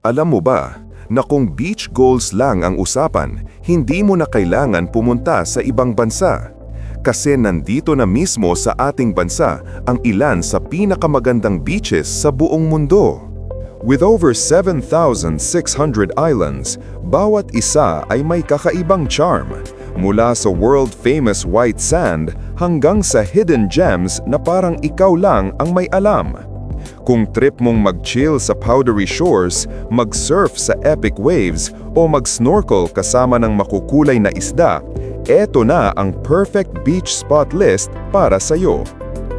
Alam mo ba na kung beach goals lang ang usapan, hindi mo na kailangan pumunta sa ibang bansa? Kasi nandito na mismo sa ating bansa ang ilan sa pinakamagandang beaches sa buong mundo. With over 7,600 islands, bawat isa ay may kakaibang charm. Mula sa world-famous white sand hanggang sa hidden gems na parang ikaw lang ang may alam. Kung trip mong mag-chill sa powdery shores, mag-surf sa epic waves, o mag-snorkel kasama ng makukulay na isda, eto na ang perfect beach spot list para sa'yo.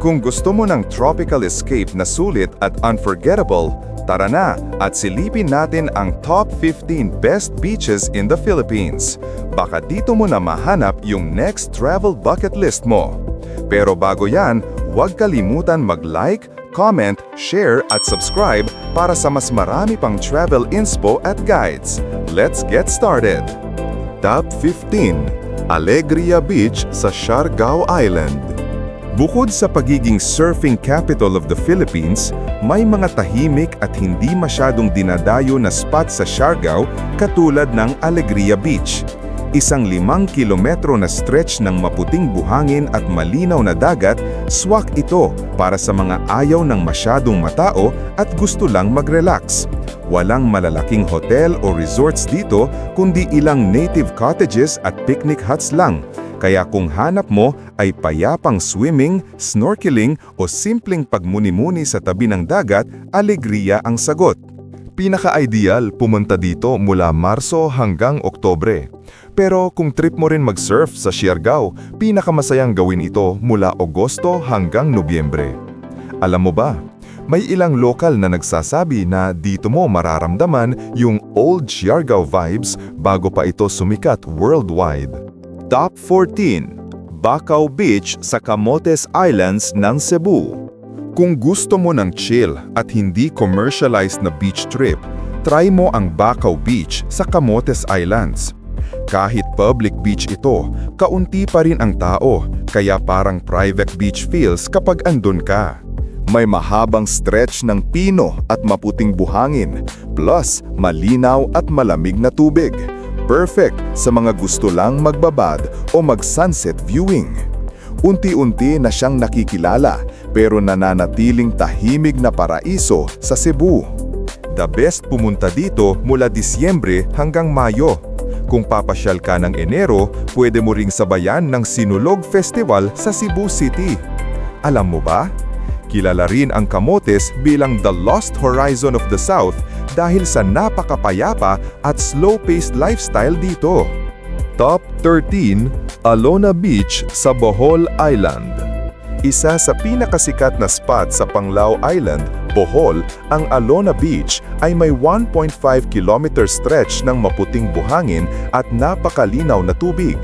Kung gusto mo ng tropical escape na sulit at unforgettable, tara na at silipin natin ang top 15 best beaches in the Philippines. Baka dito mo na mahanap yung next travel bucket list mo. Pero bago yan, huwag kalimutan mag-like, comment, share at subscribe para sa mas marami pang travel inspo at guides. Let's get started! Top 15 Alegria Beach sa Siargao Island Bukod sa pagiging surfing capital of the Philippines, may mga tahimik at hindi masyadong dinadayo na spot sa Siargao katulad ng Alegria Beach. Isang limang kilometro na stretch ng maputing buhangin at malinaw na dagat, swak ito para sa mga ayaw ng masyadong matao at gusto lang mag-relax. Walang malalaking hotel o resorts dito kundi ilang native cottages at picnic huts lang. Kaya kung hanap mo ay payapang swimming, snorkeling o simpleng pagmuni-muni sa tabi ng dagat, alegria ang sagot. Pinaka-ideal pumunta dito mula Marso hanggang Oktobre. Pero kung trip mo rin mag-surf sa Siargao, pinakamasayang gawin ito mula Agosto hanggang Nobyembre. Alam mo ba, may ilang lokal na nagsasabi na dito mo mararamdaman yung old Siargao vibes bago pa ito sumikat worldwide. Top 14 Bacau Beach sa Camotes Islands ng Cebu Kung gusto mo ng chill at hindi commercialized na beach trip, try mo ang Bacau Beach sa Camotes Islands. Kahit public beach ito, kaunti pa rin ang tao, kaya parang private beach feels kapag andun ka. May mahabang stretch ng pino at maputing buhangin, plus malinaw at malamig na tubig. Perfect sa mga gusto lang magbabad o mag-sunset viewing. Unti-unti na siyang nakikilala pero nananatiling tahimik na paraiso sa Cebu. The best pumunta dito mula Disyembre hanggang Mayo. Kung papasyal ka ng Enero, pwede mo ring sabayan ng Sinulog Festival sa Cebu City. Alam mo ba? Kilala rin ang Camotes bilang the Lost Horizon of the South dahil sa napakapayapa at slow-paced lifestyle dito. Top 13 Alona Beach sa Bohol Island Isa sa pinakasikat na spot sa Panglao Island, Bohol, ang Alona Beach ay may 1.5 kilometer stretch ng maputing buhangin at napakalinaw na tubig.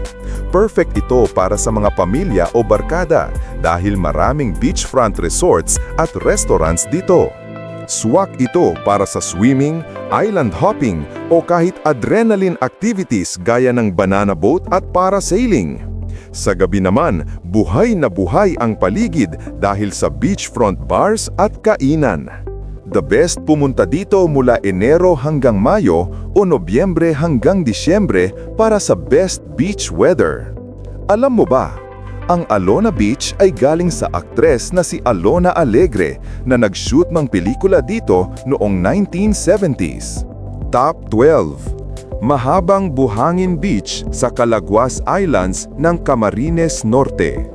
Perfect ito para sa mga pamilya o barkada dahil maraming beachfront resorts at restaurants dito. Swak ito para sa swimming, island hopping o kahit adrenaline activities gaya ng banana boat at parasailing. Sa gabi naman, buhay na buhay ang paligid dahil sa beachfront bars at kainan. The best pumunta dito mula Enero hanggang Mayo o Nobyembre hanggang Disyembre para sa best beach weather. Alam mo ba, ang Alona Beach ay galing sa aktres na si Alona Alegre na nag-shoot ng pelikula dito noong 1970s. Top 12 Mahabang Buhangin Beach sa Calaguas Islands ng Camarines Norte.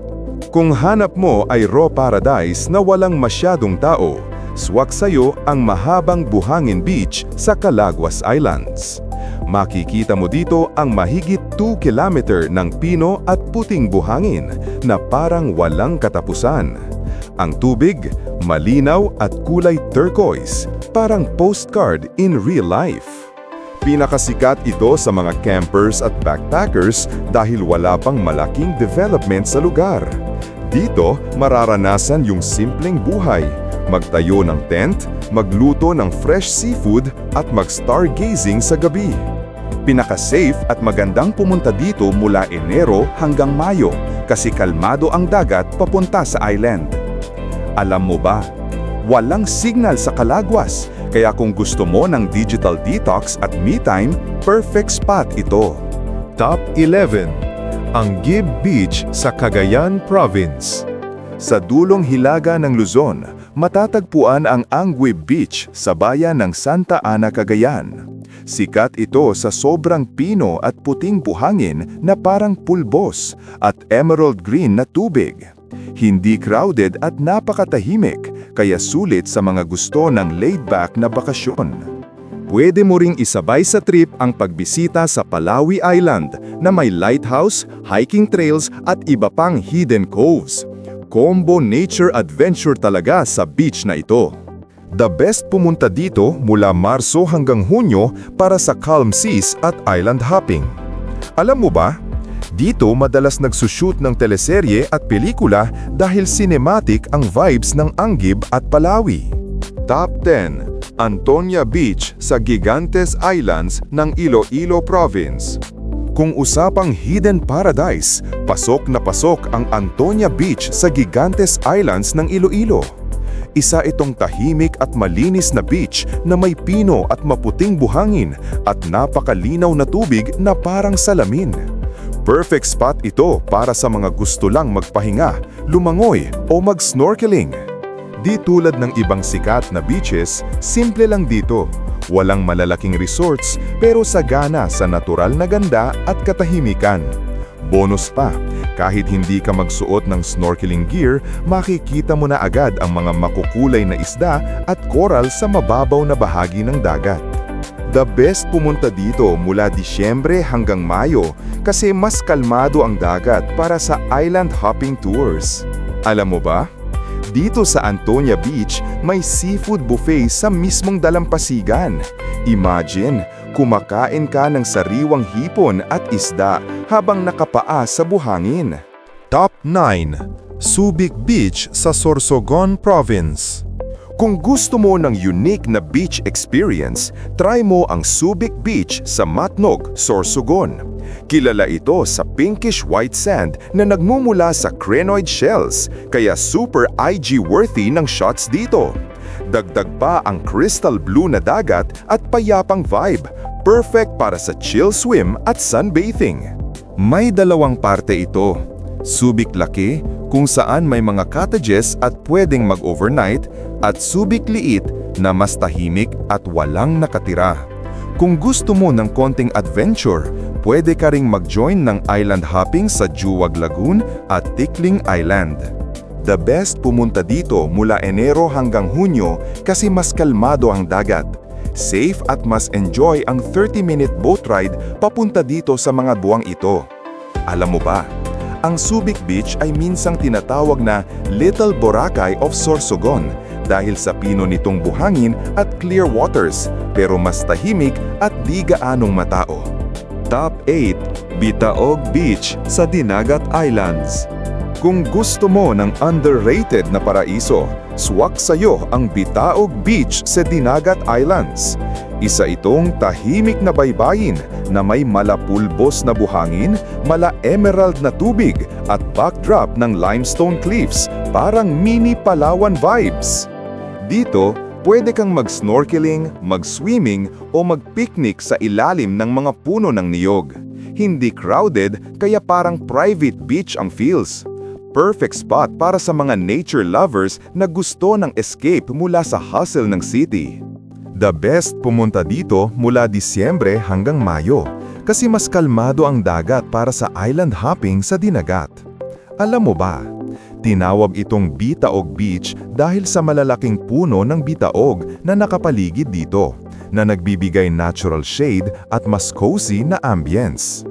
Kung hanap mo ay raw paradise na walang masyadong tao, swak sa'yo ang Mahabang Buhangin Beach sa Calaguas Islands. Makikita mo dito ang mahigit 2 kilometer ng pino at puting buhangin na parang walang katapusan. Ang tubig, malinaw at kulay turquoise, parang postcard in real life. Pinakasikat ito sa mga campers at backpackers dahil wala pang malaking development sa lugar. Dito, mararanasan yung simpleng buhay, magtayo ng tent, magluto ng fresh seafood at mag-stargazing sa gabi. Pinaka-safe at magandang pumunta dito mula Enero hanggang Mayo kasi kalmado ang dagat papunta sa island. Alam mo ba, walang signal sa Calagwas Kaya kung gusto mo ng digital detox at me time, perfect spot ito. Top 11. Ang Gib Beach sa Cagayan Province. Sa dulong hilaga ng Luzon, matatagpuan ang Anguib Beach sa bayan ng Santa Ana, Cagayan. Sikat ito sa sobrang pino at puting buhangin na parang pulbos at emerald green na tubig. Hindi crowded at napakatahimik, kaya sulit sa mga gusto ng laid-back na bakasyon. Pwede mo ring isabay sa trip ang pagbisita sa Palawi Island na may lighthouse, hiking trails at iba pang hidden coves. Combo nature adventure talaga sa beach na ito. The best pumunta dito mula Marso hanggang Hunyo para sa calm seas at island hopping. Alam mo ba, dito madalas nagsushoot ng teleserye at pelikula dahil cinematic ang vibes ng Anggib at Palawi. Top 10. Antonia Beach sa Gigantes Islands ng Iloilo Province. Kung usapang hidden paradise, pasok na pasok ang Antonia Beach sa Gigantes Islands ng Iloilo. Isa itong tahimik at malinis na beach na may pino at maputing buhangin at napakalinaw na tubig na parang salamin. Perfect spot ito para sa mga gusto lang magpahinga, lumangoy o mag-snorkeling. Di tulad ng ibang sikat na beaches, simple lang dito. Walang malalaking resorts pero sagana sa natural na ganda at katahimikan. Bonus pa, kahit hindi ka magsuot ng snorkeling gear, makikita mo na agad ang mga makukulay na isda at coral sa mababaw na bahagi ng dagat. The best pumunta dito mula Disyembre hanggang Mayo kasi mas kalmado ang dagat para sa island hopping tours. Alam mo ba? Dito sa Antonia Beach, may seafood buffet sa mismong dalampasigan. Imagine, kumakain ka ng sariwang hipon at isda habang nakapaa sa buhangin. Top 9. Subic Beach sa Sorsogon Province. Kung gusto mo ng unique na beach experience, try mo ang Subic Beach sa Matnog, Sorsogon. Kilala ito sa pinkish white sand na nagmumula sa crinoid shells, kaya super IG-worthy ng shots dito. Dagdag pa ang crystal blue na dagat at payapang vibe, perfect para sa chill swim at sunbathing. May dalawang parte ito. Subic laki, kung saan may mga cottages at pwedeng mag-overnight, at Subic liit na mas tahimik at walang nakatira. Kung gusto mo ng konting adventure, pwede ka ring mag-join ng island hopping sa Juwag Lagoon at Tikling Island. The best pumunta dito mula Enero hanggang Hunyo kasi mas kalmado ang dagat. Safe at mas enjoy ang 30-minute boat ride papunta dito sa mga buwang ito. Alam mo ba, ang Subic Beach ay minsang tinatawag na Little Boracay of Sorsogon dahil sa pino nitong buhangin at clear waters pero mas tahimik at di gaanong matao. Top 8. Bitaog Beach sa Dinagat Islands Kung gusto mo ng underrated na paraiso, swak sa'yo ang Bitaog Beach sa Dinagat Islands. Isa itong tahimik na baybayin na may malapulbos na buhangin, mala emerald na tubig at backdrop ng limestone cliffs, parang mini Palawan vibes. Dito, pwede kang mag-snorkeling, mag-swimming o mag-picnic sa ilalim ng mga puno ng niyog. Hindi crowded kaya parang private beach ang feels. Perfect spot para sa mga nature lovers na gusto ng escape mula sa hustle ng city. The best pumunta dito mula Disyembre hanggang Mayo kasi mas kalmado ang dagat para sa island hopping sa dinagat. Alam mo ba, tinawag itong Bitaog Beach dahil sa malalaking puno ng bitaog na nakapaligid dito, na nagbibigay natural shade at mas cozy na ambience.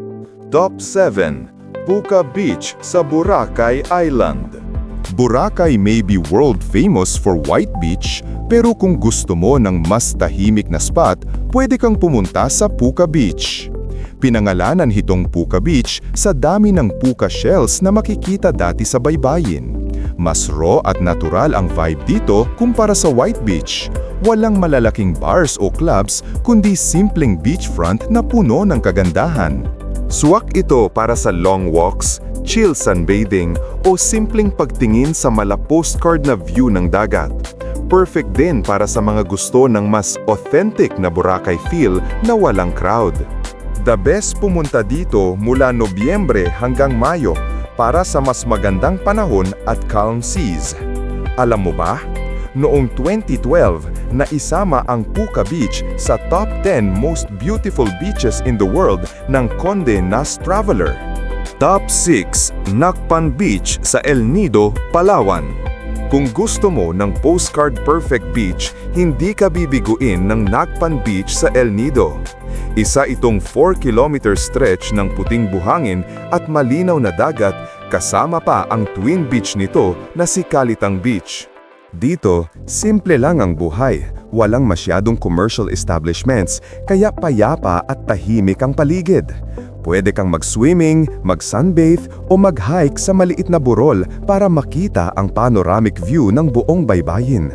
Top 7. Puka Beach sa Boracay Island Boracay may be world famous for white beach, pero kung gusto mo ng mas tahimik na spot, pwede kang pumunta sa Puka Beach. Pinangalanan hitong Puka Beach sa dami ng puka shells na makikita dati sa baybayin. Mas raw at natural ang vibe dito kumpara sa White Beach. Walang malalaking bars o clubs kundi simpleng beachfront na puno ng kagandahan. Swak ito para sa long walks, chill sunbathing o simpleng pagtingin sa mala postcard na view ng dagat. perfect din para sa mga gusto ng mas authentic na Boracay feel na walang crowd. The best pumunta dito mula Nobyembre hanggang Mayo para sa mas magandang panahon at calm seas. Alam mo ba? Noong 2012, naisama ang Puka Beach sa top 10 most beautiful beaches in the world ng Conde Nast Traveler. Top 6, Nakpan Beach sa El Nido, Palawan. Kung gusto mo ng postcard perfect beach, hindi ka bibiguin ng Nakpan Beach sa El Nido. Isa itong 4-kilometer stretch ng puting buhangin at malinaw na dagat kasama pa ang twin beach nito na si Kalitang Beach. Dito, simple lang ang buhay. Walang masyadong commercial establishments, kaya payapa at tahimik ang paligid. Pwede kang mag-swimming, mag-sunbathe o mag-hike sa maliit na burol para makita ang panoramic view ng buong baybayin.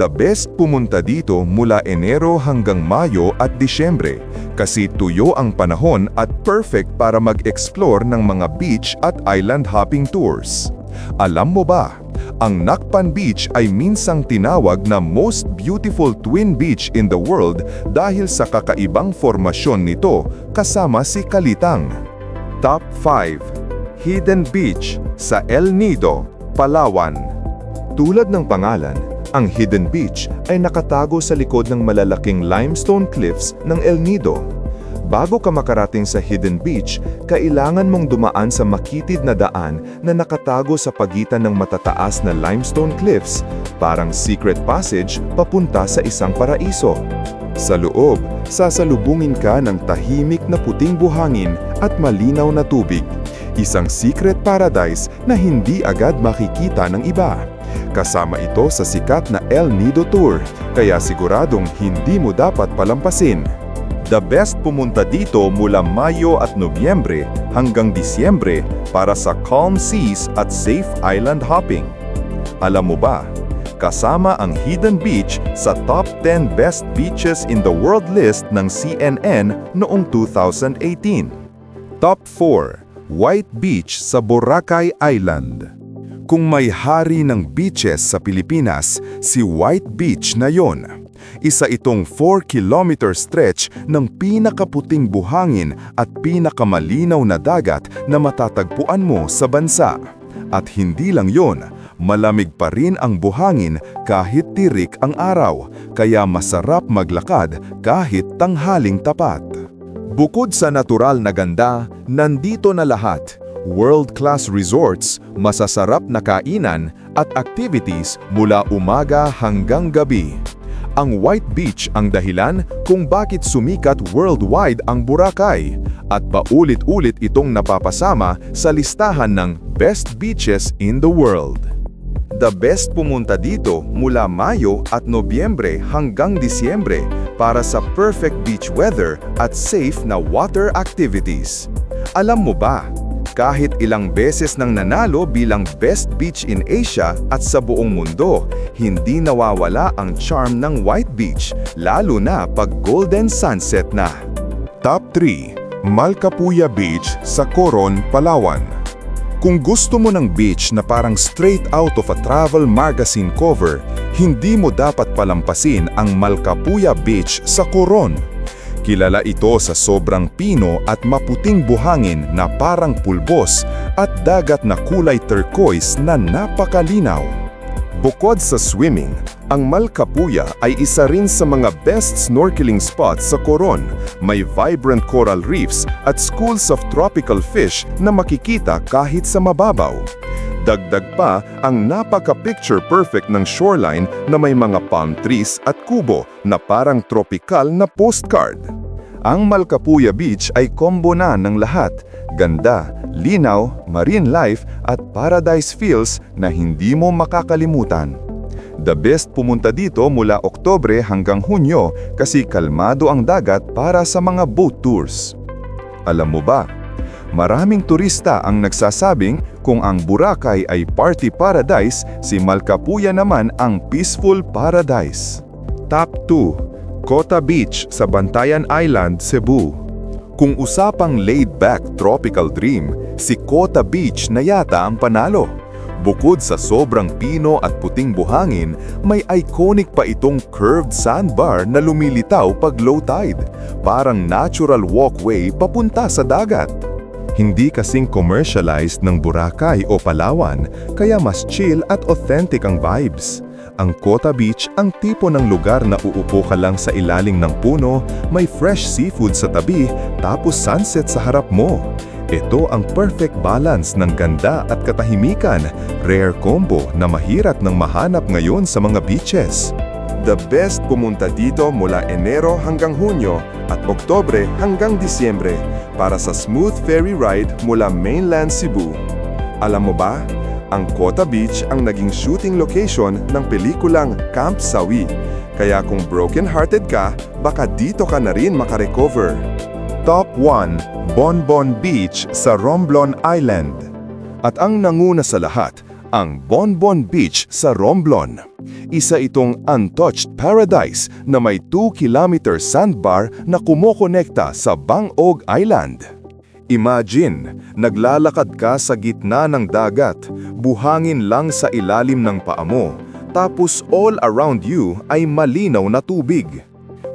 The best pumunta dito mula Enero hanggang Mayo at Disyembre kasi tuyo ang panahon at perfect para mag-explore ng mga beach at island hopping tours. Alam mo ba, ang Nakpan Beach ay minsang tinawag na most beautiful twin beach in the world dahil sa kakaibang formasyon nito kasama si Kalitang. Top 5. Hidden Beach sa El Nido, Palawan. Tulad ng pangalan, ang Hidden Beach ay nakatago sa likod ng malalaking limestone cliffs ng El Nido. Bago ka makarating sa Hidden Beach, kailangan mong dumaan sa makitid na daan na nakatago sa pagitan ng matataas na limestone cliffs, parang secret passage papunta sa isang paraiso. Sa loob, sasalubungin ka ng tahimik na puting buhangin at malinaw na tubig. Isang secret paradise na hindi agad makikita ng iba. Kasama ito sa sikat na El Nido Tour, kaya siguradong hindi mo dapat palampasin. The best pumunta dito mula Mayo at Nobyembre hanggang Disyembre para sa calm seas at safe island hopping. Alam mo ba, kasama ang Hidden Beach sa top 10 best beaches in the world list ng CNN noong 2018. Top 4, White Beach sa Boracay Island. Kung may hari ng beaches sa Pilipinas, si White Beach na yon. Isa itong 4-kilometer stretch ng pinakaputing buhangin at pinakamalinaw na dagat na matatagpuan mo sa bansa. At hindi lang yon, malamig pa rin ang buhangin kahit tirik ang araw, kaya masarap maglakad kahit tanghaling tapat. Bukod sa natural na ganda, nandito na lahat. World-class resorts, masasarap na kainan at activities mula umaga hanggang gabi. Ang White Beach ang dahilan kung bakit sumikat worldwide ang Boracay at paulit-ulit itong napapasama sa listahan ng Best Beaches in the World. The best pumunta dito mula Mayo at Nobyembre hanggang Disyembre para sa perfect beach weather at safe na water activities. Alam mo ba, kahit ilang beses nang nanalo bilang Best Beach in Asia at sa buong mundo, hindi nawawala ang charm ng White Beach, lalo na pag golden sunset na. Top 3. Malcapuya Beach sa Coron, Palawan. Kung gusto mo ng beach na parang straight out of a travel magazine cover, hindi mo dapat palampasin ang Malcapuya Beach sa Coron. Kilala ito sa sobrang pino at maputing buhangin na parang pulbos at dagat na kulay turquoise na napakalinaw. Bukod sa swimming, ang Malcapuya ay isa rin sa mga best snorkeling spots sa Coron. May vibrant coral reefs at schools of tropical fish na makikita kahit sa mababaw. Dagdag pa ang napaka-picture perfect ng shoreline na may mga palm trees at kubo na parang tropical na postcard. Ang Malcapuya Beach ay kombo na ng lahat, ganda, linaw, marine life at paradise feels na hindi mo makakalimutan. The best pumunta dito mula Oktobre hanggang Hunyo kasi kalmado ang dagat para sa mga boat tours. Alam mo ba, maraming turista ang nagsasabing kung ang Boracay ay party paradise, si Malcapuya naman ang peaceful paradise. Top 2. Kota Beach sa Bantayan Island, Cebu. Kung usapang laid-back tropical dream, si Kota Beach na yata ang panalo. Bukod sa sobrang pino at puting buhangin, may iconic pa itong curved sandbar na lumilitaw pag low tide. Parang natural walkway papunta sa dagat. Hindi kasing commercialized ng Boracay o Palawan, kaya mas chill at authentic ang vibes. Ang Kota Beach ang tipo ng lugar na uupo ka lang sa ilalim ng puno, may fresh seafood sa tabi, tapos sunset sa harap mo. Ito ang perfect balance ng ganda at katahimikan, rare combo na mahirap nang mahanap ngayon sa mga beaches. The best pumunta dito mula Enero hanggang Hunyo at Oktobre hanggang Disyembre para sa smooth ferry ride mula mainland Cebu. Alam mo ba, ang Kota Beach ang naging shooting location ng pelikulang Camp Sawi. Kaya kung broken-hearted ka, baka dito ka na rin makarecover. Top 1, Bonbon Beach sa Romblon Island. At ang nanguna sa lahat, ang Bonbon Beach sa Romblon. Isa itong untouched paradise na may 2 kilometer sandbar na kumokonekta sa Bangog Island. Imagine, naglalakad ka sa gitna ng dagat, buhangin lang sa ilalim ng paa mo, tapos all around you ay malinaw na tubig.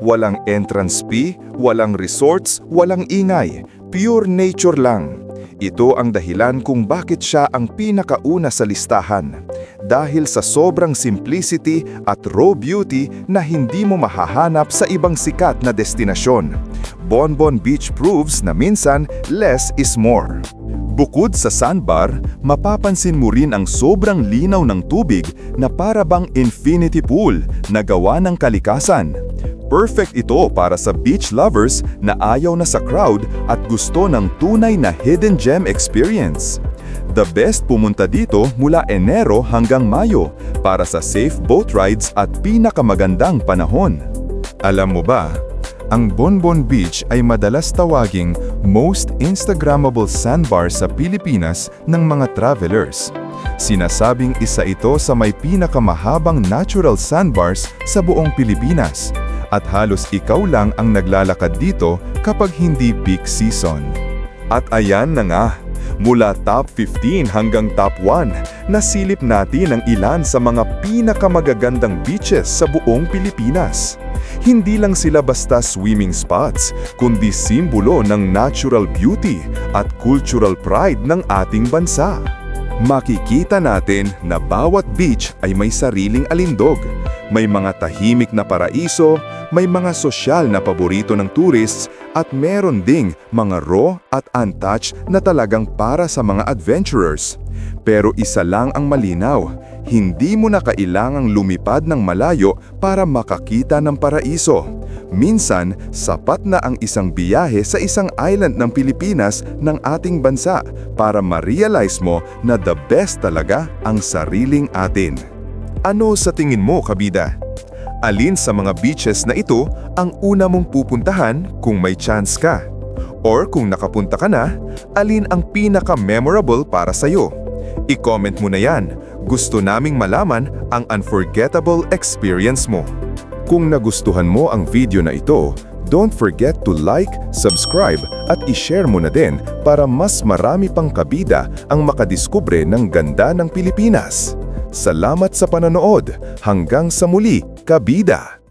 Walang entrance fee, walang resorts, walang ingay, pure nature lang. Ito ang dahilan kung bakit siya ang pinakauna sa listahan. Dahil sa sobrang simplicity at raw beauty na hindi mo mahahanap sa ibang sikat na destinasyon. Bonbon Beach proves na minsan less is more. Bukod sa sandbar, mapapansin mo rin ang sobrang linaw ng tubig na para bang infinity pool na gawa ng kalikasan. Perfect ito para sa beach lovers na ayaw na sa crowd at gusto ng tunay na hidden gem experience. The best pumunta dito mula Enero hanggang Mayo para sa safe boat rides at pinakamagandang panahon. Alam mo ba, ang Bonbon Beach ay madalas tawaging most Instagrammable sandbar sa Pilipinas ng mga travelers. Sinasabing isa ito sa may pinakamahabang natural sandbars sa buong Pilipinas at halos ikaw lang ang naglalakad dito kapag hindi peak season. At ayan na nga, mula top 15 hanggang top 1, nasilip natin ang ilan sa mga pinakamagagandang beaches sa buong Pilipinas. Hindi lang sila basta swimming spots, kundi simbolo ng natural beauty at cultural pride ng ating bansa. Makikita natin na bawat beach ay may sariling alindog. May mga tahimik na paraiso, may mga sosyal na paborito ng tourists, at meron ding mga raw at untouched na talagang para sa mga adventurers. Pero isa lang ang malinaw, hindi mo na kailangang lumipad ng malayo para makakita ng paraiso. Minsan, sapat na ang isang biyahe sa isang island ng Pilipinas ng ating bansa para ma-realize mo na the best talaga ang sariling atin. Ano sa tingin mo, kabida? Alin sa mga beaches na ito ang una mong pupuntahan kung may chance ka? Or kung nakapunta ka na, alin ang pinaka-memorable para sa'yo? I-comment mo na yan. Gusto naming malaman ang unforgettable experience mo. Kung nagustuhan mo ang video na ito, don't forget to like, subscribe at i-share mo na din para mas marami pang kabida ang makadiskubre ng ganda ng Pilipinas. Salamat sa pananood. Hanggang sa muli, kabida!